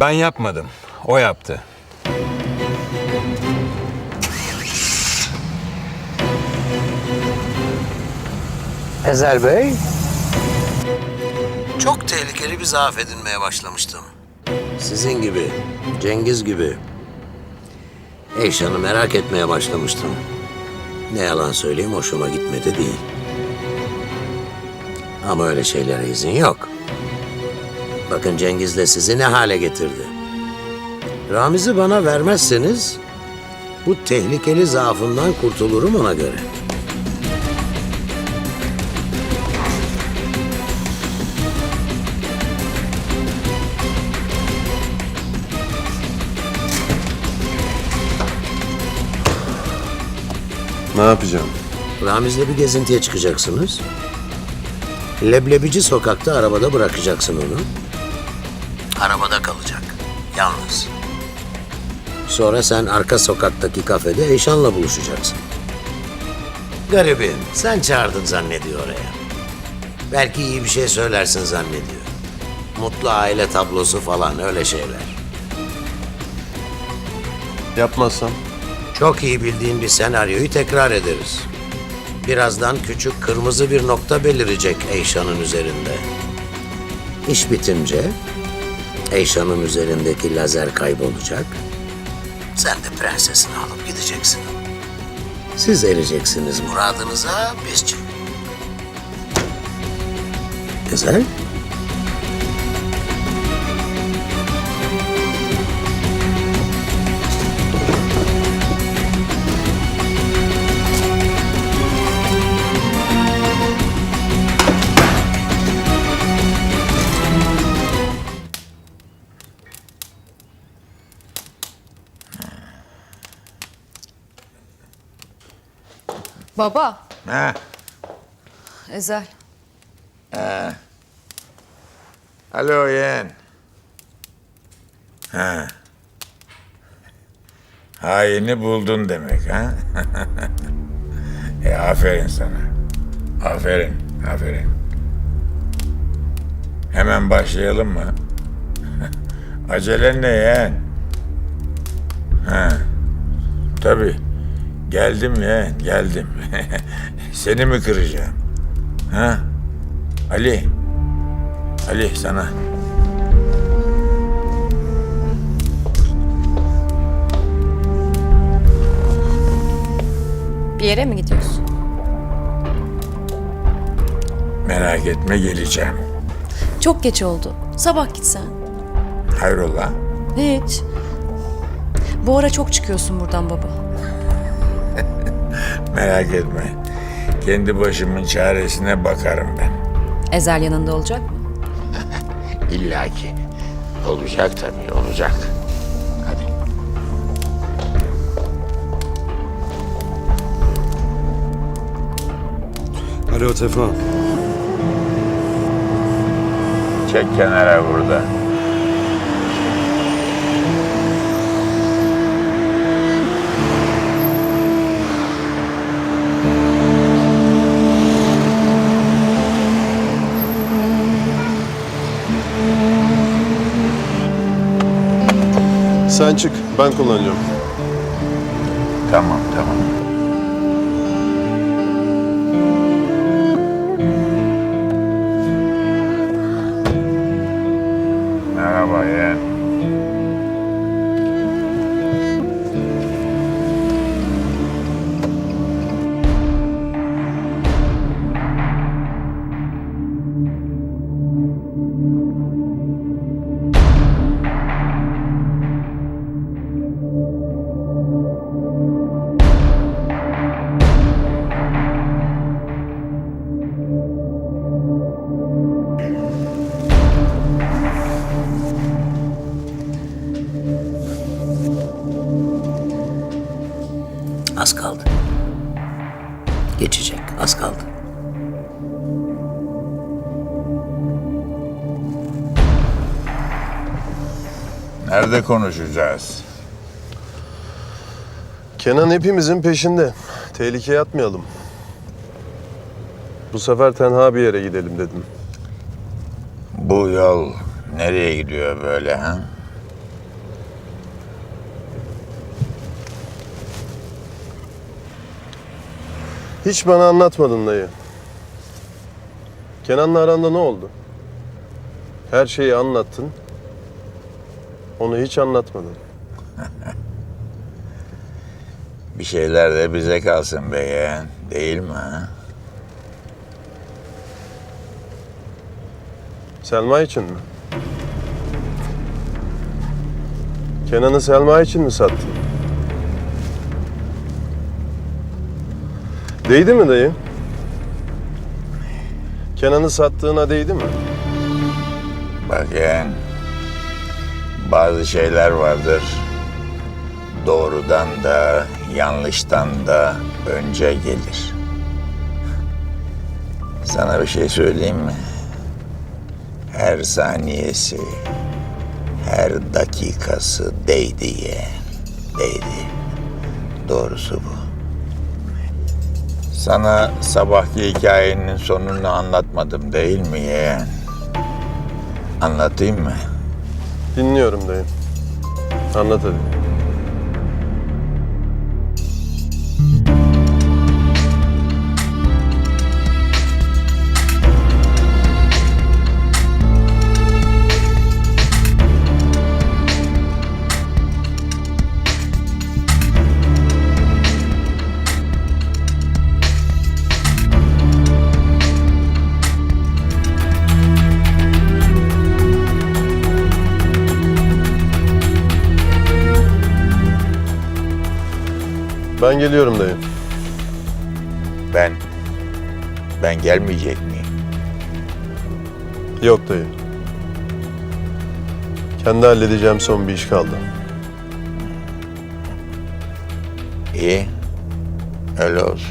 Ben yapmadım. O yaptı. Ezel Bey. Çok tehlikeli bir zaaf edinmeye başlamıştım. Sizin gibi, Cengiz gibi. Eyşan'ı merak etmeye başlamıştım. Ne yalan söyleyeyim hoşuma gitmedi değil. Ama öyle şeylere izin yok. Bakın Cengiz de sizi ne hale getirdi. Ramiz'i bana vermezseniz bu tehlikeli zaafından kurtulurum ona göre. Ne yapacağım? Ramiz'le bir gezintiye çıkacaksınız. Leblebici sokakta arabada bırakacaksın onu. Arabada kalacak. Yalnız. Sonra sen arka sokaktaki kafede Eyşan'la buluşacaksın. Garibim, sen çağırdın zannediyor oraya. Belki iyi bir şey söylersin zannediyor. Mutlu aile tablosu falan öyle şeyler. Yapmazsam? Çok iyi bildiğin bir senaryoyu tekrar ederiz. Birazdan küçük kırmızı bir nokta belirecek Eyşan'ın üzerinde. İş bitince Eyşan'ın üzerindeki lazer kaybolacak. Sen de prensesini alıp gideceksin. Siz ereceksiniz muradınıza, biz. Güzel. Baba, Ha, Ezel. alo yeğen. Ha. Haini buldun demek ha? e aferin sana. Aferin, aferin. Hemen başlayalım mı? Acelen ne yeğen? Ha. Tabii. Geldim yeğen, geldim. Seni mi kıracağım? Ha? Ali. Ali sana. Bir yere mi gidiyorsun? Merak etme geleceğim. Çok geç oldu. Sabah gitsen. Hayrola? Hiç. Bu ara çok çıkıyorsun buradan baba. Merak etme. Kendi başımın çaresine bakarım ben. Ezel yanında olacak mı? İlla ki. Olacak tabii olacak. Hadi. Alo Tefan. Çek kenara burada. Sen çık, ben kullanacağım. Tamam tamam. Geçecek, az kaldı. Nerede konuşacağız? Kenan hepimizin peşinde. Tehlikeye atmayalım. Bu sefer tenha bir yere gidelim dedim. Bu yol nereye gidiyor böyle ha? Hiç bana anlatmadın dayı. Kenan'la aranda ne oldu? Her şeyi anlattın. Onu hiç anlatmadın. Bir şeyler de bize kalsın be yeğen. Değil mi ha? Selma için mi? Kenan'ı Selma için mi sattın? Değdi mi dayı? Kenan'ı sattığına değdi mi? Bak yeğen. Bazı şeyler vardır. Doğrudan da yanlıştan da önce gelir. Sana bir şey söyleyeyim mi? Her saniyesi, her dakikası değdi yeğen. Değdi. Doğrusu bu. Sana sabahki hikayenin sonunu anlatmadım değil mi yeğen? Anlatayım mı? Dinliyorum dayı. Anlat hadi. Geliyorum dayı. Ben ben gelmeyecek miyim? Yok dayı. Kendi halledeceğim son bir iş kaldı. İyi. Öyle olsun.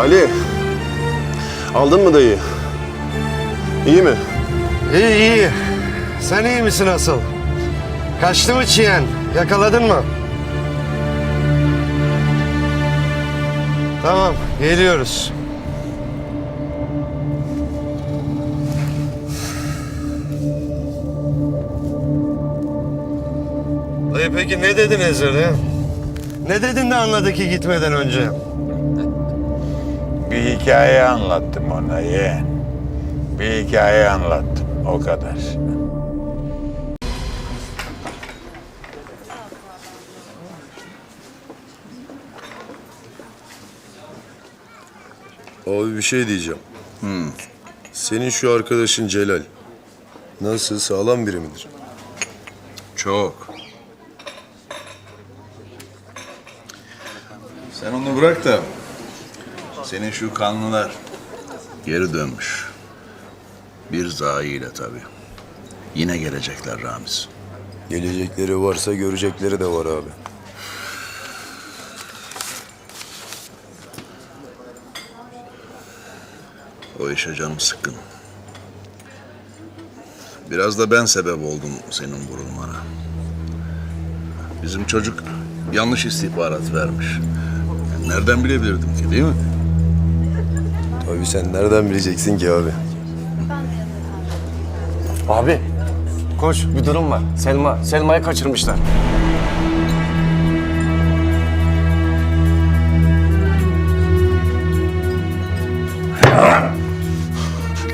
Ali. Aldın mı dayı? İyi mi? İyi iyi. Sen iyi misin asıl? Kaçtı mı çiyen? Yakaladın mı? Tamam, geliyoruz. Dayı peki ne dedin Ezra'ya? Ne dedin de anladı ki gitmeden önce? Bir hikaye anlattım ona yeğen. Bir hikaye anlattım. O kadar. Abi bir şey diyeceğim. Senin şu arkadaşın Celal. Nasıl sağlam biri midir? Çok. Sen onu bırak da senin şu kanlılar geri dönmüş. Bir zayiyle tabii. Yine gelecekler Ramiz. Gelecekleri varsa görecekleri de var abi. O işe canım sıkkın. Biraz da ben sebep oldum senin vurulmana. Bizim çocuk yanlış istihbarat vermiş. Nereden bilebilirdim ki değil mi? Tabii sen nereden bileceksin ki abi? Abi koş bir durum var. Selma, Selma'yı kaçırmışlar.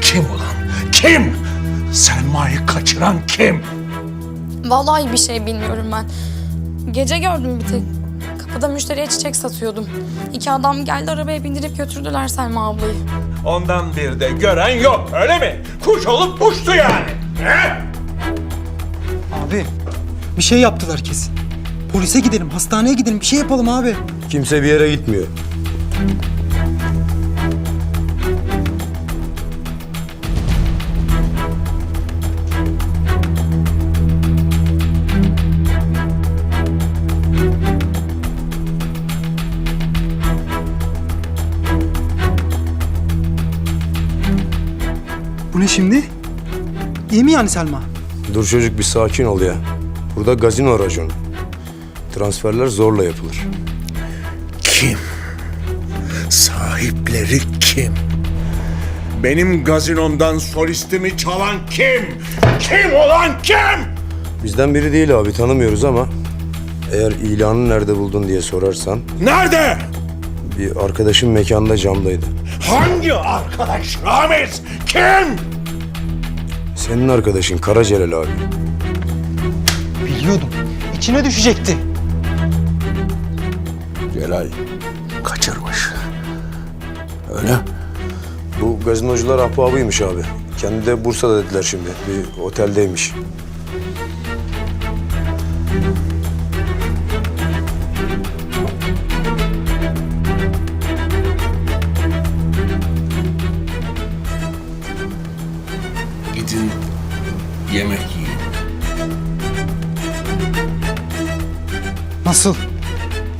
Kim ulan? Kim? Selma'yı kaçıran kim? Vallahi bir şey bilmiyorum ben. Gece gördüm bir tek. Kapıda müşteriye çiçek satıyordum. İki adam geldi arabaya bindirip götürdüler Selma ablayı. Ondan bir de gören yok öyle mi? Kuş olup uçtu yani. He? Abi bir şey yaptılar kesin. Polise gidelim, hastaneye gidelim, bir şey yapalım abi. Kimse bir yere gitmiyor. Bu ne şimdi? İyi mi yani Selma? Dur çocuk bir sakin ol ya. Burada gazino raconu. Transferler zorla yapılır. Kim? Sahipleri kim? Benim gazinomdan solistimi çalan kim? Kim olan kim? Bizden biri değil abi tanımıyoruz ama eğer ilanı nerede buldun diye sorarsan Nerede? bir arkadaşın mekanda camdaydı. Hangi arkadaş Ramiz? Kim? Senin arkadaşın Kara Celal abi. Biliyordum. İçine düşecekti. Celal kaçırmış. Öyle. Bu gazinocular ahbabıymış abi. Kendi de Bursa'da dediler şimdi. Bir oteldeymiş.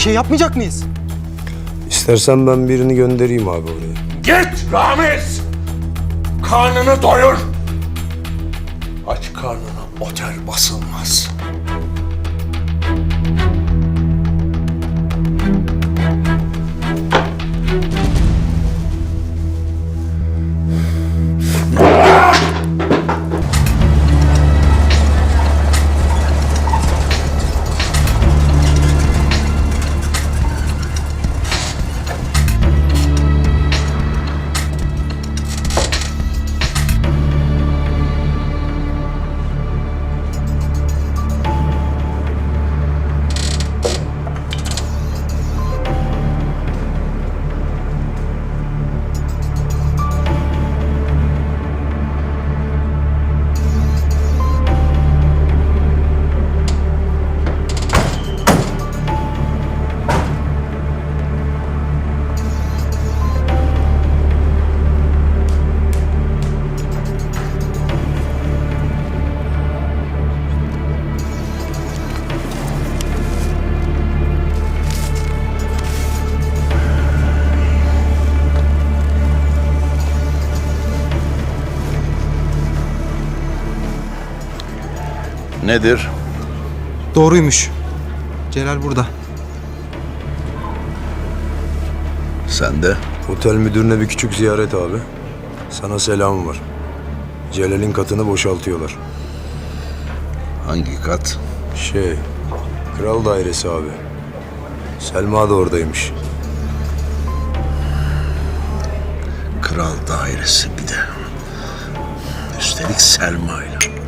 Bir şey yapmayacak mıyız? İstersen ben birini göndereyim abi oraya. Git Ramiz! Karnını doyur! Aç karnına otel basılmaz. Nedir? Doğruymuş. Celal burada. Sen de Otel müdürüne bir küçük ziyaret abi. Sana selam var. Celal'in katını boşaltıyorlar. hangi kat? Şey, kral dairesi abi. Selma da oradaymış. Kral dairesi bir de. Üstelik Selma ile.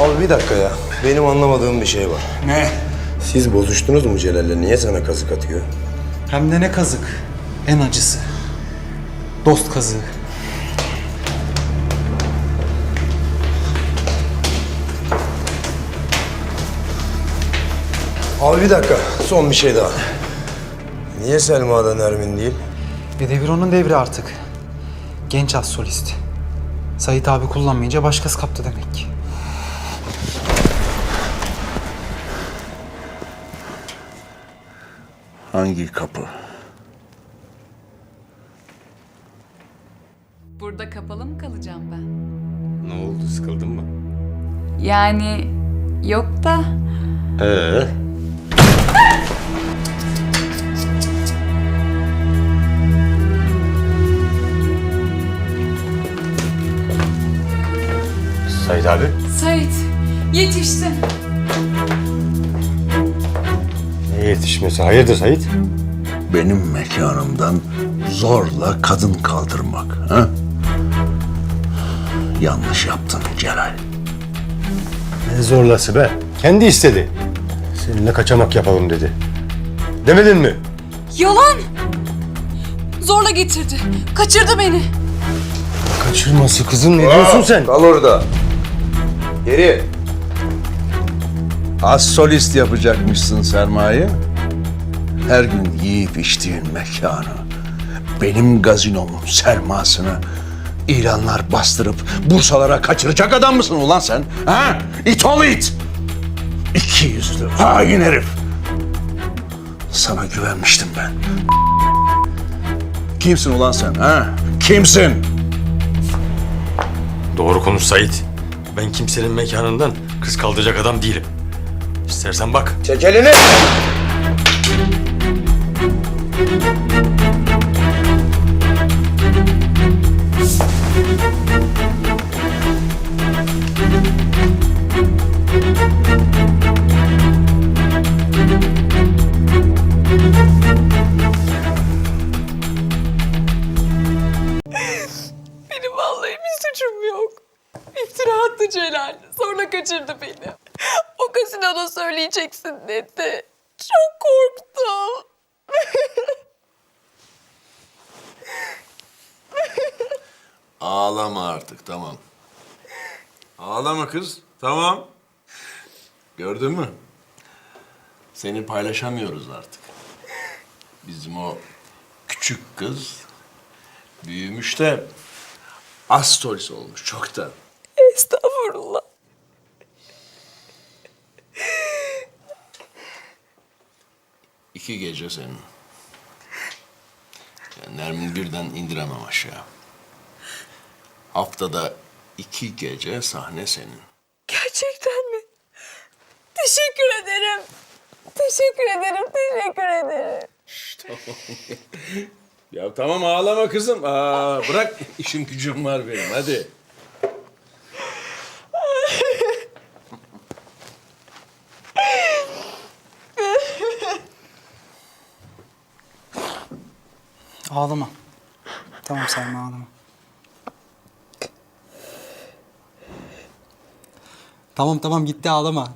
Abi bir dakika ya. Benim anlamadığım bir şey var. Ne? Siz bozuştunuz mu Celal'le? Niye sana kazık atıyor? Hem de ne kazık. En acısı. Dost kazığı. Abi bir dakika. Son bir şey daha. Niye Selma'dan Ermin değil? Bir devir onun devri artık. Genç az solist. Sait abi kullanmayınca başkası kaptı demek ki. Hangi kapı? Burada kapalı mı kalacağım ben? Ne oldu? Sıkıldın mı? Yani yok da Ee? Sait abi. Sait yetiştin. Yetişmesi? Hayırdır Sait? Benim mekanımdan zorla kadın kaldırmak. Ha? Yanlış yaptın Celal. Ne zorlası be? Kendi istedi. Seninle kaçamak yapalım dedi. Demedin mi? Yalan! Zorla getirdi. Kaçırdı beni. Kaçırması kızım ne diyorsun sen? Kal orada. Geri. Az solist yapacakmışsın sermaye. Her gün yiyip içtiğin mekanı, benim gazinomun sermasını ilanlar bastırıp bursalara kaçıracak adam mısın ulan sen? Ha? İt ol it! İki yüzlü hain herif. Sana güvenmiştim ben. Kimsin ulan sen? Ha? Kimsin? Doğru konuş Sait. Ben kimsenin mekanından kız kaldıracak adam değilim. İstersen bak. Çek elini. Söyleyeceksin dedi. Çok korktum. Ağlama artık tamam. Ağlama kız tamam. Gördün mü? Seni paylaşamıyoruz artık. Bizim o küçük kız büyümüş de astolis olmuş çoktan. Estağfurullah. İki gece senin. Yani Nermin birden indiremem aşağı. Haftada iki gece sahne senin. Gerçekten mi? Teşekkür ederim. Teşekkür ederim, teşekkür ederim. Ya tamam ağlama kızım. Aa, bırak işim gücüm var benim hadi. Ağlama. Tamam Selma ağlama. Tamam tamam gitti ağlama.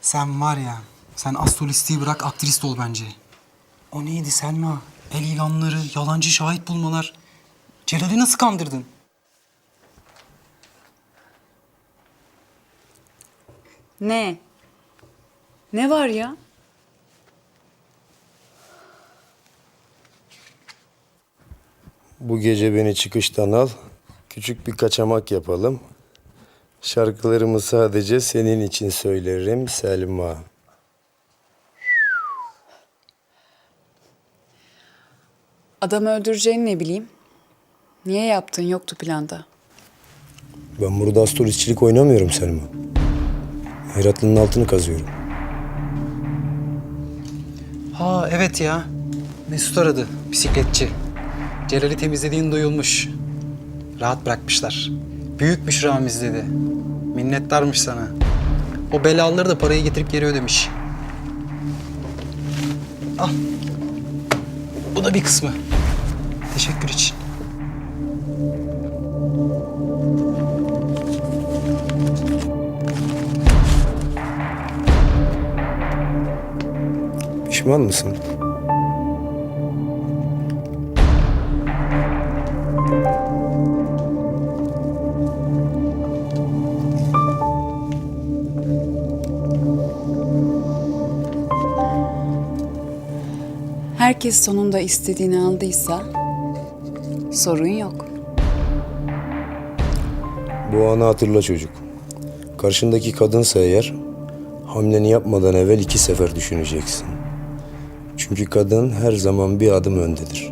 Sen var ya, sen astrolistiği bırak aktrist ol bence. O neydi Selma? El ilanları, yalancı şahit bulmalar. Celal'i nasıl kandırdın? Ne? Ne var ya? Bu gece beni çıkıştan al. Küçük bir kaçamak yapalım. Şarkılarımı sadece senin için söylerim Selma. Adamı öldüreceğini ne bileyim. Niye yaptın yoktu planda. Ben burada astrolistçilik oynamıyorum Selma. Hayratlı'nın altını kazıyorum. Ha evet ya. Mesut aradı. Bisikletçi. Celal'i temizlediğin duyulmuş. Rahat bırakmışlar. Büyükmüş Ramiz dedi. Minnettarmış sana. O belalıları da parayı getirip geri ödemiş. Al. Bu da bir kısmı. Teşekkür için. Pişman mısın? Herkes sonunda istediğini aldıysa sorun yok. Bu anı hatırla çocuk. Karşındaki kadınsa eğer hamleni yapmadan evvel iki sefer düşüneceksin. Çünkü kadın her zaman bir adım öndedir.